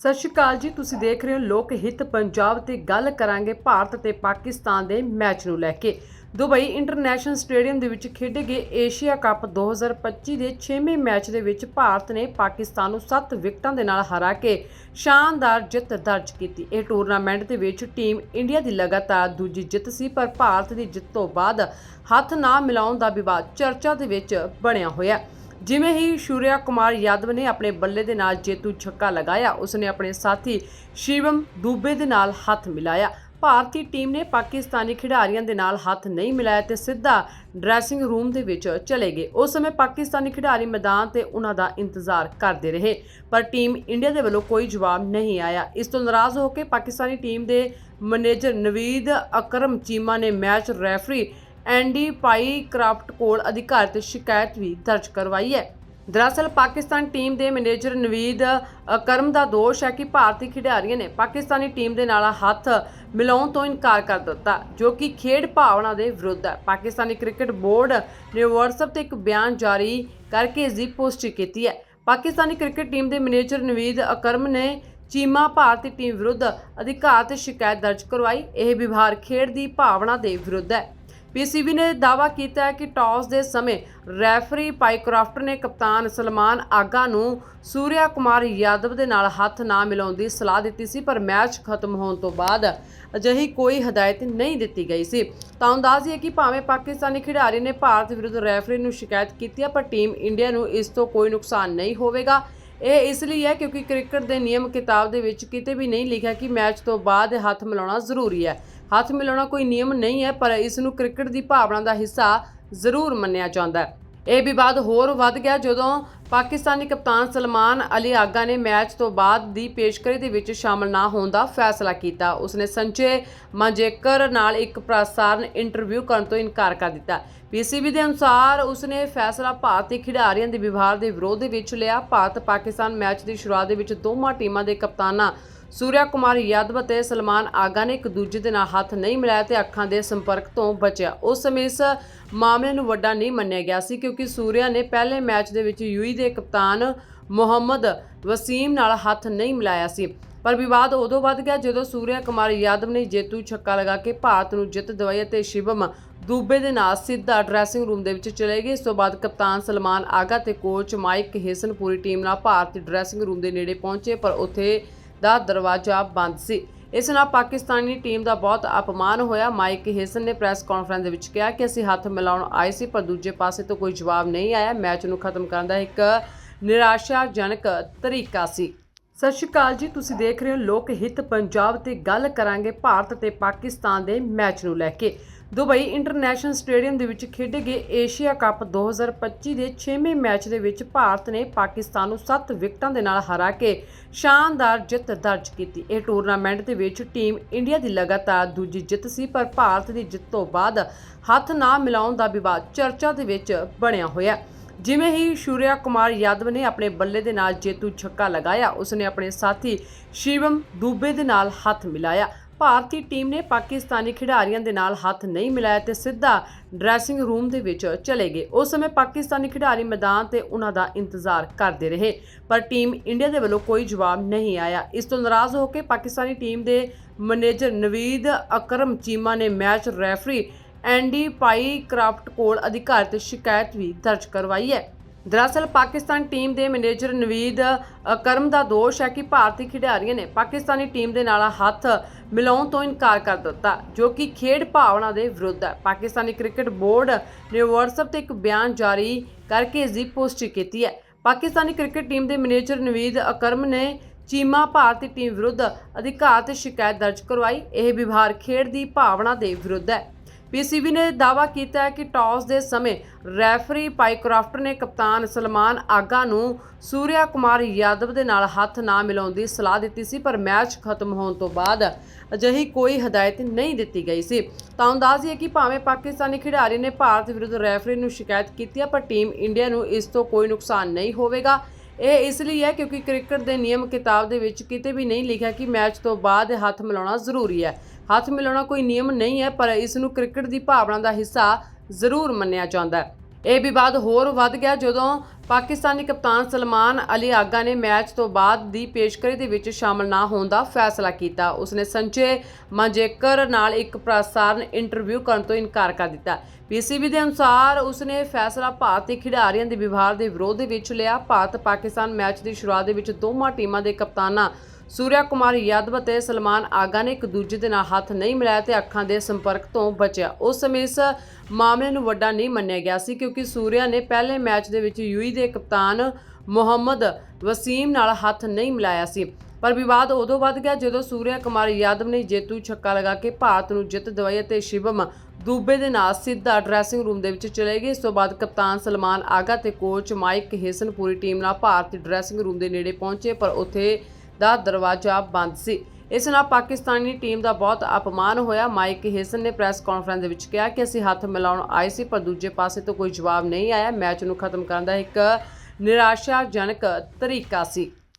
ਸਤਿ ਸ਼੍ਰੀ ਅਕਾਲ ਜੀ, ਤੁਸੀਂ ਦੇਖ ਰਹੇ ਹੋ ਲੋਕ ਹਿੱਤ ਪੰਜਾਬ ਤੇ ਗੱਲ ਕਰਾਂਗੇ ਭਾਰਤ ਤੇ ਪਾਕਿਸਤਾਨ ਦੇ ਮੈਚ ਨੂੰ ਲੈ ਕੇ ਦੁਬਈ ਇੰਟਰਨੈਸ਼ਨਲ ਸਟੇਡੀਅਮ ਦੇ ਵਿੱਚ ਖੇਡੇ ਗਏ ਏਸ਼ੀਆ ਕੱਪ 2025 ਦੇ 6ਵੇਂ ਮੈਚ ਦੇ ਵਿੱਚ ਭਾਰਤ ਨੇ ਪਾਕਿਸਤਾਨ ਨੂੰ 7 ਵਿਕਟਾਂ ਦੇ ਨਾਲ ਹਰਾ ਕੇ ਸ਼ਾਨਦਾਰ ਜਿੱਤ ਦਰਜ ਕੀਤੀ ਇਹ ਟੂਰਨਾਮੈਂਟ ਦੇ ਵਿੱਚ ਟੀਮ ਇੰਡੀਆ ਦੀ ਲਗਾਤਾਰ ਦੂਜੀ ਜਿੱਤ ਸੀ, ਪਰ ਭਾਰਤ ਦੀ ਜਿੱਤ ਤੋਂ ਬਾਅਦ ਹੱਥ ਨਾ ਮਿਲਾਉਣ ਦਾ ਵਿਵਾਦ ਚਰਚਾ ਦੇ ਵਿੱਚ ਬਣਿਆ ਹੋਇਆ ਹੈ। ਜਿਵੇਂ ਹੀ ਸ਼ੂਰਿਆ ਕੁਮਾਰ ਯਾਦਵ ਨੇ ਆਪਣੇ ਬੱਲੇ ਦੇ ਨਾਲ ਜੇਤੂ ਛੱਕਾ ਲਗਾਇਆ, ਉਸਨੇ ਆਪਣੇ ਸਾਥੀ ਸ਼ਿਵਮ ਦੂਬੇ ਦੇ ਨਾਲ ਹੱਥ ਮਿਲਾਇਆ। ਭਾਰਤੀ ਟੀਮ ਨੇ ਪਾਕਿਸਤਾਨੀ ਖਿਡਾਰੀਆਂ ਦੇ ਨਾਲ ਹੱਥ ਨਹੀਂ ਮਿਲਾਇਆ ਤੇ ਸਿੱਧਾ ਡਰੈਸਿੰਗ ਰੂਮ ਦੇ ਵਿੱਚ ਚਲੇ ਗਏ। ਉਸ ਸਮੇਂ ਪਾਕਿਸਤਾਨੀ ਖਿਡਾਰੀ ਮੈਦਾਨ ਤੇ ਉਹਨਾਂ ਦਾ ਇੰਤਜ਼ਾਰ ਕਰਦੇ ਰਹੇ, ਪਰ ਟੀਮ ਇੰਡੀਆ ਦੇ ਵੱਲੋਂ ਕੋਈ ਜਵਾਬ ਨਹੀਂ ਆਇਆ। ਇਸ ਤੋਂ ਨਾਰਾਜ਼ ਹੋ ਕੇ ਪਾਕਿਸਤਾਨੀ ਟੀਮ ਦੇ ਮੈਨੇਜਰ ਨਵੀਦ ਅਕਰਮ ਚੀਮਾ ਨੇ match referee Andy Pycroft ਕੋਲ ਅਧਿਕਾਰਤ ਸ਼ਿਕਾਇਤ ਵੀ ਦਰਜ ਕਰਵਾਈ ਹੈ। ਦਰਅਸਲ, ਪਾਕਿਸਤਾਨ ਟੀਮ ਦੇ ਮੈਨੇਜਰ ਨਵੀਦ ਅਕਰਮ ਦਾ ਦੋਸ਼ ਹੈ ਕਿ ਭਾਰਤੀ ਖਿਡਾਰੀਆਂ ਨੇ ਪਾਕਿਸਤਾਨੀ ਟੀਮ ਦੇ ਨਾਲ ਹੱਥ ਮਿਲਾਉਣ ਤੋਂ ਇਨਕਾਰ ਕਰ ਦਿੱਤਾ, ਜੋ ਕਿ ਖੇਡ ਭਾਵਨਾ ਦੇ ਵਿਰੁੱਧ ਹੈ। ਪਾਕਿਸਤਾਨੀ ਕ੍ਰਿਕਟ ਬੋਰਡ ਨੇ WhatsApp ਤੇ ਇੱਕ ਬਿਆਨ ਜਾਰੀ ਕਰਕੇ ਇਸ ਦੀ ਪੁਸ਼ਟੀ ਕੀਤੀ ਹੈ। ਪਾਕਿਸਤਾਨੀ ਕ੍ਰਿਕਟ ਟੀਮ ਦੇ ਮੈਨੇਜਰ ਨਵੀਦ ਅਕਰਮ ਨੇ ਚੀਮਾ ਭਾਰਤੀ ਟੀਮ ਵਿਰੁੱਧ ਅਧਿਕਾਰਤ ਸ਼ਿਕਾਇਤ ਦਰਜ ਕਰਵਾਈ। ਇਹ ਵਿਵਹਾਰ ਖੇਡ ਦੀ ਭਾਵਨਾ ਦੇ ਵਿਰੁੱਧ ਹੈ। ਪੀਸੀਬੀ ਨੇ ਦਾਅਵਾ ਕੀਤਾ ਹੈ ਕਿ ਟਾਸ ਦੇ ਸਮੇਂ ਰੈਫਰੀ ਪਾਈਕ੍ਰਾਫਟ ਨੇ ਕਪਤਾਨ ਸਲਮਾਨ ਆਗਾ ਨੂੰ ਸੂਰਿਆ ਕੁਮਾਰ ਯਾਦਵ ਦੇ ਨਾਲ ਹੱਥ ਨਾ ਮਿਲਾਉਣ ਦੀ ਸਲਾਹ ਦਿੱਤੀ ਸੀ, ਪਰ ਮੈਚ ਖਤਮ ਹੋਣ ਤੋਂ ਬਾਅਦ ਅਜਿਹੀ ਕੋਈ ਹਦਾਇਤ ਨਹੀਂ ਦਿੱਤੀ ਗਈ ਸੀ। ਤਾਂ ਅੰਦਾਜ਼ ਹੈ ਕਿ ਭਾਵੇਂ ਪਾਕਿਸਤਾਨੀ ਖਿਡਾਰੀ ਨੇ ਭਾਰਤ ਵਿਰੁੱਧ ਰੈਫਰੀ ਨੂੰ ਸ਼ਿਕਾਇਤ ਕੀਤੀ ਹੈ, ਪਰ ਟੀਮ ਇੰਡੀਆ ਨੂੰ ਇਸ ਤੋਂ ਕੋਈ ਨੁਕਸਾਨ ਨਹੀਂ ਹੋਵੇਗਾ। ਇਹ ਇਸ ਲਈ ਹੈ ਕਿਉਂਕਿ ਕ੍ਰਿਕਟ ਦੇ ਨਿਯਮ ਕਿਤਾਬ ਦੇ ਵਿੱਚ ਕਿਤੇ ਵੀ ਨਹੀਂ ਲਿਖਿਆ ਕਿ ਮੈਚ ਤੋਂ ਬਾਅਦ ਹੱਥ ਮਿਲਾਉਣਾ ਜ਼ਰੂਰੀ ਹੈ। ਹੱਥ ਮਿਲਾਉਣਾ ਕੋਈ ਨਿਯਮ ਨਹੀਂ ਹੈ, ਪਰ ਇਸ ਨੂੰ ਕ੍ਰਿਕਟ ਦੀ ਭਾਵਨਾ ਦਾ ਹਿੱਸਾ ਜ਼ਰੂਰ ਮੰਨਿਆ ਜਾਂਦਾ ਹੈ। ਇਹ ਵਿਵਾਦ ਹੋਰ ਵੱਧ ਗਿਆ ਜਦੋਂ ਪਾਕਿਸਤਾਨੀ ਕਪਤਾਨ ਸਲਮਾਨ ਅਲੀ ਆਗਾ ਨੇ ਮੈਚ ਤੋਂ ਬਾਅਦ ਦੀ ਪੇਸ਼ਕਰੀ ਦੇ ਵਿੱਚ ਸ਼ਾਮਲ ਨਾ ਹੋਣ ਦਾ ਫੈਸਲਾ ਕੀਤਾ। ਉਸਨੇ ਸੰਜੇ ਮਾਂਜੇਕਰ ਨਾਲ ਇੱਕ ਪ੍ਰਸਾਰਣ ਇੰਟਰਵਿਊ ਕਰਨ ਤੋਂ ਇਨਕਾਰ ਕਰ ਦਿੱਤਾ। ਪੀਸੀਬੀ ਦੇ ਅਨੁਸਾਰ ਉਸਨੇ ਫੈਸਲਾ ਭਾਰਤੀ ਖਿਡਾਰੀਆਂ ਦੇ ਵਿਵਹਾਰ ਦੇ ਵਿਰੋਧ ਦੇ ਵਿੱਚ ਲਿਆ। ਭਾਰਤ ਪਾਕਿਸਤਾਨ ਮੈਚ ਦੀ ਸ਼ੁਰੂਆਤ ਦੇ ਵਿੱਚ ਦੋਵਾਂ ਟੀਮਾਂ ਦੇ ਕਪਤਾਨਾਂ ਸੂਰਿਆ ਕੁਮਾਰ ਯਾਦਵ ਅਤੇ ਸਲਮਾਨ ਆਗਾ ਨੇ ਇੱਕ ਦੂਜੇ ਦੇ ਨਾਲ ਹੱਥ ਨਹੀਂ ਮਿਲਾਇਆ ਤੇ ਅੱਖਾਂ ਦੇ ਸੰਪਰਕ ਤੋਂ ਬਚਿਆ। ਉਸ ਸਮੇਂ ਇਸ ਮਾਮਲੇ ਨੂੰ ਵੱਡਾ ਨਹੀਂ ਮੰਨਿਆ ਗਿਆ ਸੀ ਕਿਉਂਕਿ ਸੂਰਿਆ ਨੇ ਪਹਿਲੇ ਮੈਚ ਦੇ ਵਿੱਚ ਯੂਈ ਦੇ ਕਪਤਾਨ ਮੁਹੰਮਦ ਵਸੀਮ ਨਾਲ ਹੱਥ ਨਹੀਂ ਮਿਲਾਇਆ ਸੀ। ਪਰ ਵਿਵਾਦ ਉਦੋਂ ਵੱਧ ਗਿਆ ਜਦੋਂ ਸੂਰਿਆ ਕੁਮਾਰ ਯਾਦਵ ਨੇ ਜੇਤੂ ਛੱਕਾ ਲਗਾ ਕੇ ਭਾਰਤ ਨੂੰ ਜਿੱਤ ਦਿਵਾਈ ਅਤੇ ਸ਼ਿਵਮ ਦੂਬੇ ਦੇ ਨਾਲ ਸਿੱਧਾ ਡਰੈਸਿੰਗ ਰੂਮ ਦੇ ਵਿੱਚ ਚਲੇ ਗਏ। ਇਸ ਤੋਂ ਬਾਅਦ ਕਪਤਾਨ ਸਲਮਾਨ ਆਗਾ ਤੇ ਕੋਚ ਮਾਈਕ ਹੇਸਨ ਪੂਰੀ ਟੀਮ ਨਾਲ ਭਾਰਤੀ ਡਰੈਸਿੰਗ ਰੂਮ ਦੇ ਨੇੜੇ ਪਹੁੰਚੇ ਪਰ ਉੱਥੇ ਦਾ ਦਰਵਾਜ਼ਾ ਬੰਦ ਸੀ। ਇਸ ਨਾਲ ਪਾਕਿਸਤਾਨੀ ਟੀਮ ਦਾ ਬਹੁਤ ਅਪਮਾਨ ਹੋਇਆ। ਮਾਈਕ ਹੇਸਨ ਨੇ ਪ੍ਰੈਸ ਕਾਨਫਰੰਸ ਦੇ ਵਿੱਚ ਕਿਹਾ ਕਿ ਅਸੀਂ ਹੱਥ ਮਿਲਾਉਣ ਆਏ ਸੀ, ਪਰ ਦੂਜੇ ਪਾਸੇ ਤੋਂ ਕੋਈ ਜਵਾਬ ਨਹੀਂ ਆਇਆ। ਮੈਚ ਨੂੰ ਖਤਮ ਕਰਨ ਦਾ ਇੱਕ ਨਿਰਾਸ਼ਾਜਨਕ ਤਰੀਕਾ ਸੀ। ਸਤਿ ਸ਼੍ਰੀ ਅਕਾਲ ਜੀ, ਤੁਸੀਂ ਦੇਖ ਰਹੇ ਹੋ ਲੋਕ ਹਿੱਤ ਪੰਜਾਬ ਤੇ ਗੱਲ ਕਰਾਂਗੇ ਭਾਰਤ ਤੇ ਪਾਕਿਸਤਾਨ ਦੇ ਮੈਚ ਨੂੰ ਲੈ ਕੇ। ਦੁਬਈ ਇੰਟਰਨੈਸ਼ਨਲ ਸਟੇਡੀਅਮ ਦੇ ਵਿੱਚ ਖੇਡੇ ਗਏ ਏਸ਼ੀਆ ਕੱਪ 2025 ਦੇ 6ਵੇਂ ਮੈਚ ਦੇ ਵਿੱਚ ਭਾਰਤ ਨੇ ਪਾਕਿਸਤਾਨ ਨੂੰ 7 ਵਿਕਟਾਂ ਦੇ ਨਾਲ ਹਰਾ ਕੇ ਸ਼ਾਨਦਾਰ ਜਿੱਤ ਦਰਜ ਕੀਤੀ। ਇਹ ਟੂਰਨਾਮੈਂਟ ਦੇ ਵਿੱਚ ਟੀਮ ਇੰਡੀਆ ਦੀ ਲਗਾਤਾਰ ਦੂਜੀ ਜਿੱਤ ਸੀ, ਪਰ ਭਾਰਤ ਦੀ ਜਿੱਤ ਤੋਂ ਬਾਅਦ ਹੱਥ ਨਾ ਮਿਲਾਉਣ ਦਾ ਵਿਵਾਦ ਚਰਚਾ ਦੇ ਵਿੱਚ ਬਣਿਆ ਹੋਇਆ। ਜਿਵੇਂ ਹੀ ਸ਼ੂਰਿਆ ਕੁਮਾਰ ਯਾਦਵ ਨੇ ਆਪਣੇ ਬੱਲੇ ਦੇ ਨਾਲ ਜੇਤੂ ਛੱਕਾ ਲਗਾਇਆ, ਉਸਨੇ ਆਪਣੇ ਸਾਥੀ ਸ਼ਿਵਮ ਦੂਬੇ ਦੇ ਨਾਲ ਹੱਥ ਮਿਲਾਇਆ। ਭਾਰਤੀ ਟੀਮ ਨੇ ਪਾਕਿਸਤਾਨੀ ਖਿਡਾਰੀਆਂ ਦੇ ਨਾਲ ਹੱਥ ਨਹੀਂ ਮਿਲਾਇਆ ਤੇ ਸਿੱਧਾ ਡਰੈਸਿੰਗ ਰੂਮ ਦੇ ਵਿੱਚ ਚਲੇ ਗਏ। ਉਸ ਸਮੇਂ ਪਾਕਿਸਤਾਨੀ ਖਿਡਾਰੀ ਮੈਦਾਨ ਤੇ ਉਹਨਾਂ ਦਾ ਇੰਤਜ਼ਾਰ ਕਰਦੇ ਰਹੇ, ਪਰ ਟੀਮ ਇੰਡੀਆ ਦੇ ਵੱਲੋਂ ਕੋਈ ਜਵਾਬ ਨਹੀਂ ਆਇਆ। ਇਸ ਤੋਂ ਨਾਰਾਜ਼ ਹੋ ਕੇ ਪਾਕਿਸਤਾਨੀ ਟੀਮ ਦੇ ਮੈਨੇਜਰ ਨਵੀਦ ਅਕਰਮ ਚੀਮਾ ਨੇ match referee Andy Pycroft ਕੋਲ ਅਧਿਕਾਰ ਸ਼ਿਕਾਇਤ ਵੀ ਦਰਜ ਕਰਵਾਈ ਹੈ। ਦਰਅਸਲ ਪਾਕਿਸਤਾਨ ਟੀਮ ਦੇ ਮੈਨੇਜਰ ਨਵੀਦ ਅਕਰਮ ਦਾ ਦੋਸ਼ ਹੈ ਕਿ ਭਾਰਤੀ ਖਿਡਾਰੀਆਂ ਨੇ ਪਾਕਿਸਤਾਨੀ ਟੀਮ ਦੇ ਨਾਲ ਹੱਥ ਮਿਲਾਉਣ ਤੋਂ ਇਨਕਾਰ ਕਰ ਦਿੱਤਾ, ਜੋ ਕਿ ਖੇਡ ਭਾਵਨਾ ਦੇ ਵਿਰੁੱਧ ਹੈ। ਪਾਕਿਸਤਾਨੀ ਕ੍ਰਿਕਟ ਬੋਰਡ ਨੇ WhatsApp ਤੇ ਇੱਕ ਬਿਆਨ ਜਾਰੀ ਕਰਕੇ ਇਸ ਦੀ ਪੁਸ਼ਟੀ ਕੀਤੀ ਹੈ। ਪਾਕਿਸਤਾਨੀ ਕ੍ਰਿਕਟ ਟੀਮ ਦੇ ਮੈਨੇਜਰ ਨਵੀਦ ਅਕਰਮ ਨੇ ਚੀਮਾ ਭਾਰਤੀ ਟੀਮ ਵਿਰੁੱਧ ਅਧਿਕਾਰ ਤੇ ਸ਼ਿਕਾਇਤ ਦਰਜ ਕਰਵਾਈ। ਇਹ ਵਿਵਹਾਰ ਖੇਡ ਦੀ ਭਾਵਨਾ ਦੇ ਵਿਰੁੱਧ ਹੈ। ਪੀਸੀਬੀ ਨੇ ਦਾਅਵਾ ਕੀਤਾ ਹੈ ਕਿ ਟਾਸ ਦੇ ਸਮੇਂ ਰੈਫਰੀ ਪਾਈਕ੍ਰਾਫਟ ਨੇ ਕਪਤਾਨ ਸਲਮਾਨ ਆਗਾ ਨੂੰ ਸੂਰਿਆ ਕੁਮਾਰ ਯਾਦਵ ਦੇ ਨਾਲ ਹੱਥ ਨਾ ਮਿਲਾਉਣ ਦੀ ਸਲਾਹ ਦਿੱਤੀ ਸੀ, ਪਰ ਮੈਚ ਖਤਮ ਹੋਣ ਤੋਂ ਬਾਅਦ ਅਜਿਹੀ ਕੋਈ ਹਦਾਇਤ ਨਹੀਂ ਦਿੱਤੀ ਗਈ ਸੀ। ਤਾਂ ਅੰਦਾਜ਼ ਹੈ ਕਿ ਭਾਵੇਂ ਪਾਕਿਸਤਾਨੀ ਖਿਡਾਰੀ ਨੇ ਭਾਰਤ ਵਿਰੁੱਧ ਰੈਫਰੀ ਨੂੰ ਸ਼ਿਕਾਇਤ ਕੀਤੀ ਹੈ, ਪਰ ਟੀਮ ਇੰਡੀਆ ਨੂੰ ਇਸ ਤੋਂ ਕੋਈ ਨੁਕਸਾਨ ਨਹੀਂ ਹੋਵੇਗਾ। ਇਹ ਇਸ ਲਈ ਹੈ ਕਿਉਂਕਿ ਕ੍ਰਿਕਟ ਦੇ ਨਿਯਮ ਕਿਤਾਬ ਦੇ ਵਿੱਚ ਕਿਤੇ ਵੀ ਨਹੀਂ ਲਿਖਿਆ ਕਿ ਮੈਚ ਤੋਂ ਬਾਅਦ ਹੱਥ ਮਿਲਾਉਣਾ ਜ਼ਰੂਰੀ ਹੈ। ਹੱਥ ਮਿਲਾਉਣਾ ਕੋਈ ਨਿਯਮ ਨਹੀਂ ਹੈ, ਪਰ ਇਸ ਨੂੰ ਕ੍ਰਿਕਟ ਦੀ ਭਾਵਨਾ ਦਾ ਹਿੱਸਾ ਜ਼ਰੂਰ ਮੰਨਿਆ ਜਾਂਦਾ ਹੈ। ਇਹ ਵਿਵਾਦ ਹੋਰ ਵੱਧ ਗਿਆ ਜਦੋਂ ਪਾਕਿਸਤਾਨੀ ਕਪਤਾਨ ਸਲਮਾਨ ਅਲੀ ਆਗਾ ਨੇ ਮੈਚ ਤੋਂ ਬਾਅਦ ਦੀ ਪੇਸ਼ਕਰੀ ਦੇ ਵਿੱਚ ਸ਼ਾਮਲ ਨਾ ਹੋਣ ਦਾ ਫੈਸਲਾ ਕੀਤਾ। ਉਸਨੇ ਸੰਜੇ ਮਾਂਜੇਕਰ ਨਾਲ ਇੱਕ ਪ੍ਰਸਾਰਣ ਇੰਟਰਵਿਊ ਕਰਨ ਤੋਂ ਇਨਕਾਰ ਕਰ ਦਿੱਤਾ। ਪੀਸੀਬੀ ਦੇ ਅਨੁਸਾਰ ਉਸਨੇ ਫੈਸਲਾ ਭਾਰਤੀ ਖਿਡਾਰੀਆਂ ਦੇ ਵਿਵਹਾਰ ਦੇ ਵਿਰੋਧ ਵਿੱਚ ਲਿਆ। ਭਾਰਤ ਪਾਕਿਸਤਾਨ ਮੈਚ ਦੀ ਸ਼ੁਰੂਆਤ ਦੇ ਵਿੱਚ ਦੋਵਾਂ ਟੀਮਾਂ ਦੇ ਕਪਤਾਨਾਂ ਸੂਰਿਆ ਕੁਮਾਰ ਯਾਦਵ ਅਤੇ ਸਲਮਾਨ ਆਗਾ ਨੇ ਇੱਕ ਦੂਜੇ ਦੇ ਨਾਲ ਹੱਥ ਨਹੀਂ ਮਿਲਾਇਆ ਤੇ ਅੱਖਾਂ ਦੇ ਸੰਪਰਕ ਤੋਂ ਬਚਿਆ। ਉਸ ਸਮੇਂ ਇਸ ਮਾਮਲੇ ਨੂੰ ਵੱਡਾ ਨਹੀਂ ਮੰਨਿਆ ਗਿਆ ਸੀ ਕਿਉਂਕਿ ਸੂਰਿਆ ਨੇ ਪਹਿਲੇ ਮੈਚ ਦੇ ਵਿੱਚ ਯੂਈ ਦੇ ਕਪਤਾਨ ਮੁਹੰਮਦ ਵਸੀਮ ਨਾਲ ਹੱਥ ਨਹੀਂ ਮਿਲਾਇਆ ਸੀ। ਪਰ ਵਿਵਾਦ ਉਦੋਂ ਵੱਧ ਗਿਆ ਜਦੋਂ ਸੂਰਿਆ ਕੁਮਾਰ ਯਾਦਵ ਨੇ ਜੇਤੂ ਛੱਕਾ ਲਗਾ ਕੇ ਭਾਰਤ ਨੂੰ ਜਿੱਤ ਦਿਵਾਈ ਅਤੇ ਸ਼ਿਵਮ ਦੂਬੇ ਦੇ ਨਾਲ ਸਿੱਧਾ ਡਰੈਸਿੰਗ ਰੂਮ ਦੇ ਵਿੱਚ ਚਲੇ ਗਏ। ਇਸ ਤੋਂ ਬਾਅਦ ਕਪਤਾਨ ਸਲਮਾਨ ਆਗਾ ਤੇ ਕੋਚ ਮਾਈਕ ਹੇਸਨ ਪੂਰੀ ਟੀਮ ਨਾਲ ਭਾਰਤੀ ਡਰੈਸਿੰਗ ਰੂਮ ਦੇ ਨੇੜੇ ਪਹੁੰਚੇ ਪਰ ਉੱਥੇ ਦਾ ਦਰਵਾਜ਼ਾ ਬੰਦ ਸੀ। ਇਸ ਨਾਲ ਪਾਕਿਸਤਾਨੀ ਟੀਮ ਦਾ ਬਹੁਤ ਅਪਮਾਨ ਹੋਇਆ। ਮਾਈਕ ਹੇਸਨ ਨੇ ਪ੍ਰੈਸ ਕਾਨਫਰੰਸ ਦੇ ਵਿੱਚ ਕਿਹਾ ਕਿ ਅਸੀਂ ਹੱਥ ਮਿਲਾਉਣ ਆਏ ਸੀ, ਪਰ ਦੂਜੇ ਪਾਸੇ ਤੋਂ ਕੋਈ ਜਵਾਬ ਨਹੀਂ ਆਇਆ। ਮੈਚ ਨੂੰ ਖਤਮ ਕਰਨ ਦਾ ਇੱਕ ਨਿਰਾਸ਼ਾਜਨਕ ਤਰੀਕਾ ਸੀ।